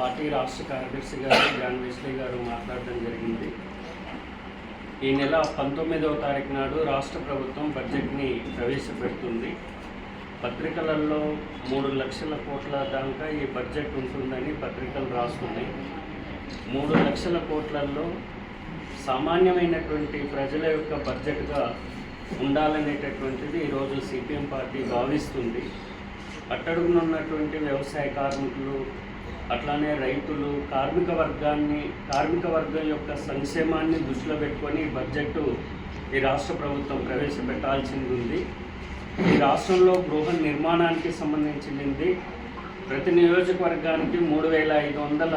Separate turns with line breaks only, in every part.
Party రాష్ట్ర కార్యదర్శి గారు జాన్ వెస్లీ గారు మాట్లాడడం జరిగింది. ఈ నెల పంతొమ్మిదవ తారీఖు నాడు రాష్ట్ర ప్రభుత్వం బడ్జెట్ని ప్రవేశపెడుతుంది. పత్రికలలో మూడు లక్షల కోట్ల దాకా ఈ బడ్జెట్ ఉంటుందని పత్రికలు రాస్తున్నాయి. మూడు లక్షల కోట్లలో సామాన్యమైనటువంటి ప్రజల యొక్క బడ్జెట్గా ఉండాలనేటటువంటిది ఈరోజు సిపిఎం పార్టీ భావిస్తుంది. అట్టడుగునున్నటువంటి వ్యవసాయ కార్మికులు అట్లానే రైతులు కార్మిక వర్గాన్ని కార్మిక వర్గం యొక్క సంక్షేమాన్ని దృష్టిలో పెట్టుకొని ఈ బడ్జెట్ ఈ రాష్ట్ర ప్రభుత్వం ప్రవేశపెట్టాల్సింది ఉంది. ఈ రాష్ట్రంలో గృహ నిర్మాణానికి సంబంధించింది ప్రతి నియోజకవర్గానికి మూడు వేల ఐదు వందల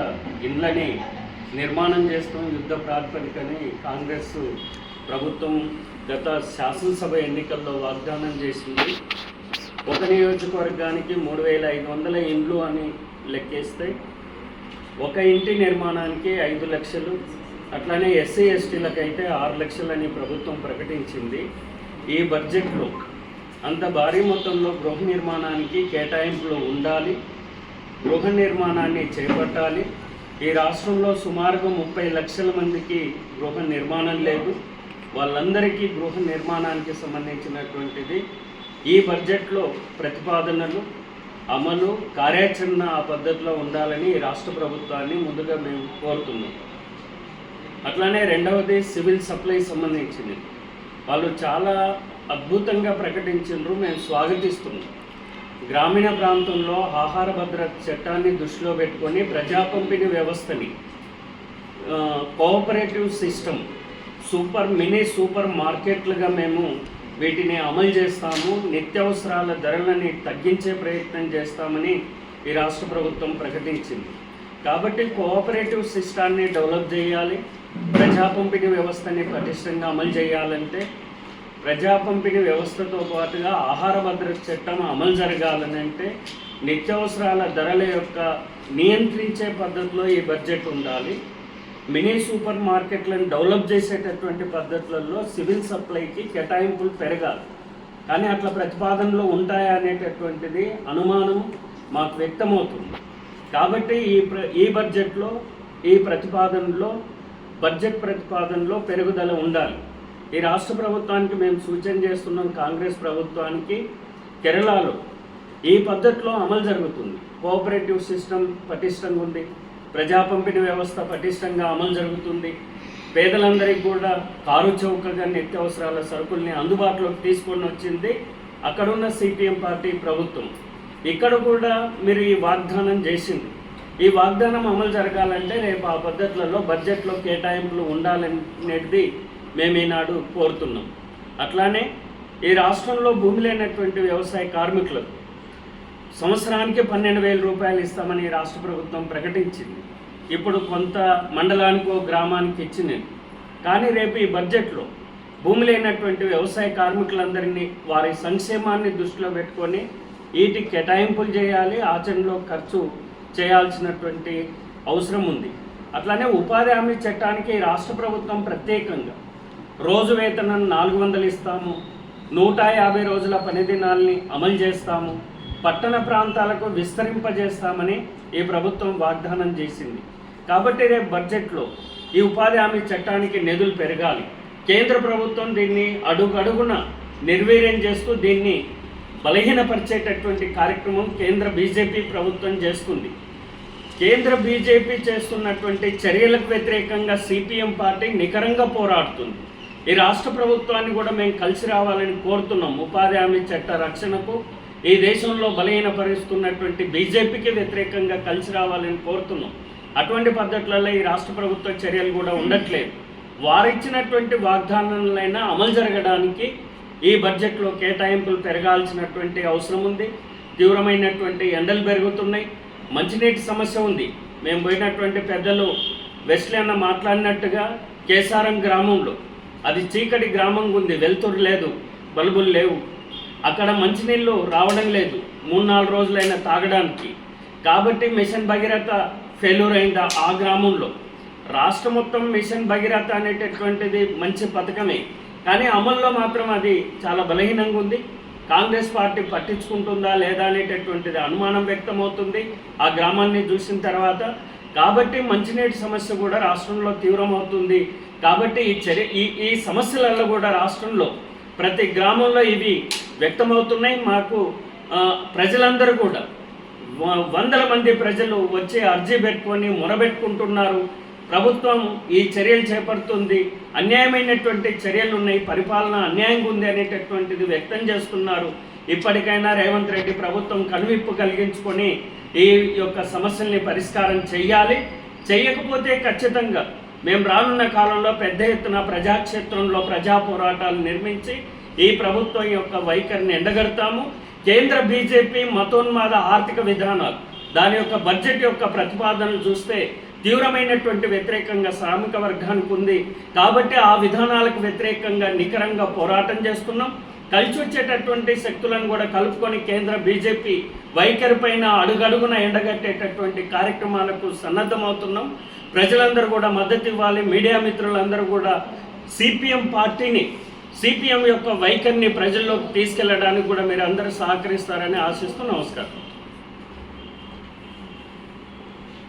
ఇండ్లని నిర్మాణం చేస్తాం యుద్ధ ప్రాతిపదికని కాంగ్రెస్ ప్రభుత్వం గత శాసనసభ ఎన్నికల్లో వాగ్దానం చేసింది. ఒక నియోజకవర్గానికి మూడు వేల ఐదు వందల ఇండ్లు అని లెక్కేస్తే ఒక ఇంటి నిర్మాణానికి ఐదు లక్షలు అట్లానే ఎస్సీ ఎస్టీలకైతే ఆరు లక్షలని ప్రభుత్వం ప్రకటించింది. ఈ బడ్జెట్లో అంత భారీ మొత్తంలో గృహ నిర్మాణానికి కేటాయింపులు ఉండాలి గృహ నిర్మాణాన్ని చేపట్టాలి. ఈ రాష్ట్రంలో సుమారుగా ముప్పై లక్షల మందికి గృహ నిర్మాణం లేదు. వాళ్ళందరికీ గృహ నిర్మాణానికి సంబంధించినటువంటిది ఈ బడ్జెట్లో ప్రతిపాదనలు అమలు కార్యాచరణ ఆ పద్ధతిలో ఉండాలని రాష్ట్ర ప్రభుత్వాన్ని ముందుగా మేము కోరుతున్నాం. అట్లానే రెండవది సివిల్ సప్లై సంబంధించింది. వాళ్ళు చాలా అద్భుతంగా ప్రకటించారు మేము స్వాగతిస్తున్నాం. గ్రామీణ ప్రాంతంలో ఆహార భద్రత చట్టాన్ని దృష్టిలో పెట్టుకొని ప్రజా పంపిణీ వ్యవస్థని cooperative system super mini super మార్కెట్లుగా మేము వీటిని అమలు చేస్తాము నిత్యావసరాల ధరలని తగ్గించే ప్రయత్నం చేస్తామని ఈ రాష్ట్ర ప్రభుత్వం ప్రకటించింది. కాబట్టి కోఆపరేటివ్ సిస్టాన్ని డెవలప్ చేయాలి ప్రజా పంపిణీ వ్యవస్థని పటిష్టంగా అమలు చేయాలంటే ప్రజా పంపిణీ వ్యవస్థతో పాటుగా ఆహార భద్రత చట్టం అమలు జరగాలని అంటే నిత్యావసరాల ధరల యొక్క నియంత్రించే పద్ధతిలో ఈ బడ్జెట్ ఉండాలి. మినీ సూపర్ మార్కెట్లను డెవలప్ చేసేటటువంటి పద్ధతులలో సివిల్ సప్లైకి కేటాయింపులు పెరగాలి. కానీ అట్లా ప్రతిపాదనలో ఉంటాయా అనేటటువంటిది అనుమానం మాకు వ్యక్తమవుతుంది. కాబట్టి ఈ ప్ర ఈ బడ్జెట్లో ఈ ప్రతిపాదనలో బడ్జెట్ ప్రతిపాదనలో పెరుగుదల ఉండాలి. ఈ రాష్ట్ర ప్రభుత్వానికి మేము సూచన చేస్తున్నాం కాంగ్రెస్ ప్రభుత్వానికి కేరళలో ఈ పద్ధతిలో అమలు జరుగుతుంది. కోఆపరేటివ్ సిస్టమ్ పటిష్టంగా ఉంది ప్రజా పంపిణీ వ్యవస్థ పటిష్టంగా అమలు జరుగుతుంది. పేదలందరికీ కూడా కారు చౌకగా నిత్యావసరాల సరుకుల్ని అందుబాటులోకి తీసుకొని వచ్చింది అక్కడున్న సిపిఎం పార్టీ ప్రభుత్వం. ఇక్కడ కూడా మీరు ఈ వాగ్దానం చేసింది. ఈ వాగ్దానం అమలు జరగాలంటే రేపు ఆ పద్ధతులలో బడ్జెట్లో కేటాయింపులు ఉండాలనేది మేము ఈనాడు కోరుతున్నాం. అట్లానే ఈ రాష్ట్రంలో భూమి లేనటువంటి వ్యవసాయ కార్మికులకు సంవత్సరానికి పన్నెండు వేల రూపాయలు ఇస్తామని రాష్ట్ర ప్రభుత్వం ప్రకటించింది. ఇప్పుడు కొంత మండలానికో గ్రామానికి ఇచ్చింది. కానీ రేపు ఈ బడ్జెట్లో భూమి లేనటువంటి వ్యవసాయ కార్మికులందరినీ వారి సంక్షేమాన్ని దృష్టిలో పెట్టుకొని వీటికి కేటాయింపులు చేయాలి ఆచరణలో ఖర్చు చేయాల్సినటువంటి అవసరం ఉంది. అట్లానే ఉపాధి హామీ చట్టానికి ఈ రాష్ట్ర ప్రభుత్వం ప్రత్యేకంగా రోజు వేతనం నాలుగు వందలు ఇస్తాము నూట యాభై రోజుల పని దినాల్ని అమలు చేస్తాము పట్టణ ప్రాంతాలకు విస్తరింపజేస్తామని ఈ ప్రభుత్వం వాగ్దానం చేసింది. కాబట్టి రేపు బడ్జెట్లో ఈ ఉపాధి హామీ చట్టానికి నిధులు పెరగాలి. కేంద్ర ప్రభుత్వం దీన్ని అడుగడుగున నిర్వీర్యం చేస్తూ దీన్ని బలహీనపరిచేటటువంటి కార్యక్రమం కేంద్ర బీజేపీ ప్రభుత్వం చేస్తుంది. కేంద్ర బీజేపీ చేస్తున్నటువంటి చర్యలకు వ్యతిరేకంగా సిపిఎం పార్టీ నికరంగా పోరాడుతుంది. ఈ రాష్ట్ర ప్రభుత్వాన్ని కూడా మేము కలిసి రావాలని కోరుతున్నాం ఉపాధి హామీ చట్ట రక్షణకు. ఈ దేశంలో బలహీనపరుస్తున్నటువంటి బీజేపీకి వ్యతిరేకంగా కలిసి రావాలని కోరుతున్నాం. అటువంటి పద్ధతులలో ఈ రాష్ట్ర ప్రభుత్వ చర్యలు కూడా ఉండట్లేదు. వారిచ్చినటువంటి వాగ్దానాలైనా అమలు జరగడానికి ఈ బడ్జెట్లో కేటాయింపులు పెరగాల్సినటువంటి అవసరం ఉంది. తీవ్రమైనటువంటి ఎండలు పెరుగుతున్నాయి. మంచినీటి సమస్య ఉంది. మేము పోయినటువంటి పెద్దలు వెస్లీ అన్న మాట్లాడినట్టుగా కేసారం గ్రామంలో. అది చీకటి గ్రామంగా ఉంది. వెలుతురు లేదు. బల్బులు లేవు. అక్కడ మంచినీళ్ళు రావడం లేదు. మూడు నాలుగు రోజులైనా తాగడానికి. కాబట్టి మిషన్ భగీరథ ఫెయిల్యూర్ అయింది ఆ- ఆ గ్రామంలో. రాష్ట్ర మొత్తం మిషన్ భగీరథ అనేటటువంటిది మంచి పథకమే. కానీ అమల్లో మాత్రం అది చాలా బలహీనంగా ఉంది. కాంగ్రెస్ పార్టీ పట్టించుకుంటుందా లేదా అనేటటువంటిది అనుమానం వ్యక్తమవుతుంది ఆ గ్రామాన్ని చూసిన తర్వాత. కాబట్టి మంచినీటి సమస్య కూడా రాష్ట్రంలో తీవ్రమవుతుంది. కాబట్టి ఈ చర్య ఈ ఈ సమస్యలలో కూడా రాష్ట్రంలో ప్రతి గ్రామంలో ఇవి వ్యక్తమవుతున్నాయి. మాకు ప్రజలందరూ కూడా. వందల మంది ప్రజలు వచ్చి అర్జీ పెట్టుకొని మొరబెట్టుకుంటున్నారు. ప్రభుత్వం ఈ చర్యలు చేపడుతుంది. అన్యాయమైనటువంటి చర్యలు ఉన్నాయి పరిపాలన అన్యాయంగా ఉంది అనేటటువంటిది వ్యక్తం చేస్తున్నారు. ఇప్పటికైనా రేవంత్ రెడ్డి ప్రభుత్వం కనువిప్పు కలిగించుకొని ఈ యొక్క సమస్యల్ని పరిష్కారం చేయాలి చేయకపోతే ఖచ్చితంగా మేము రానున్న కాలంలో పెద్ద ఎత్తున ప్రజాక్షేత్రంలో ప్రజా పోరాటాలు నిర్మించి ఈ ప్రభుత్వం యొక్క వైఖరిని ఎండగడతాము. కేంద్ర బీజేపీ మతోన్మాద ఆర్థిక విధానాలు దాని యొక్క బడ్జెట్ యొక్క ప్రతిపాదనలు చూస్తే తీవ్రమైనటువంటి వ్యతిరేకంగా శ్రామిక వర్గానికి ఉంది. కాబట్టి ఆ విధానాలకు వ్యతిరేకంగా నికరంగా పోరాటం చేస్తున్నాం. కలిసి వచ్చేటటువంటి శక్తులను కూడా కలుపుకొని కేంద్ర బీజేపీ వైఖరి పైన అడుగడుగున ఎండగట్టేటటువంటి కార్యక్రమాలకు సన్నద్ధమవుతున్నాం. ప్రజలందరూ కూడా మద్దతు ఇవ్వాలి. మీడియా మిత్రులందరూ కూడా సిపిఎం పార్టీని సిపిఎం యొక్క వైఖరిని ప్రజల్లోకి తీసుకెళ్ళడానికి కూడా మీరు అందరూ సహకరిస్తారని ఆశిస్తూ నమస్కారం.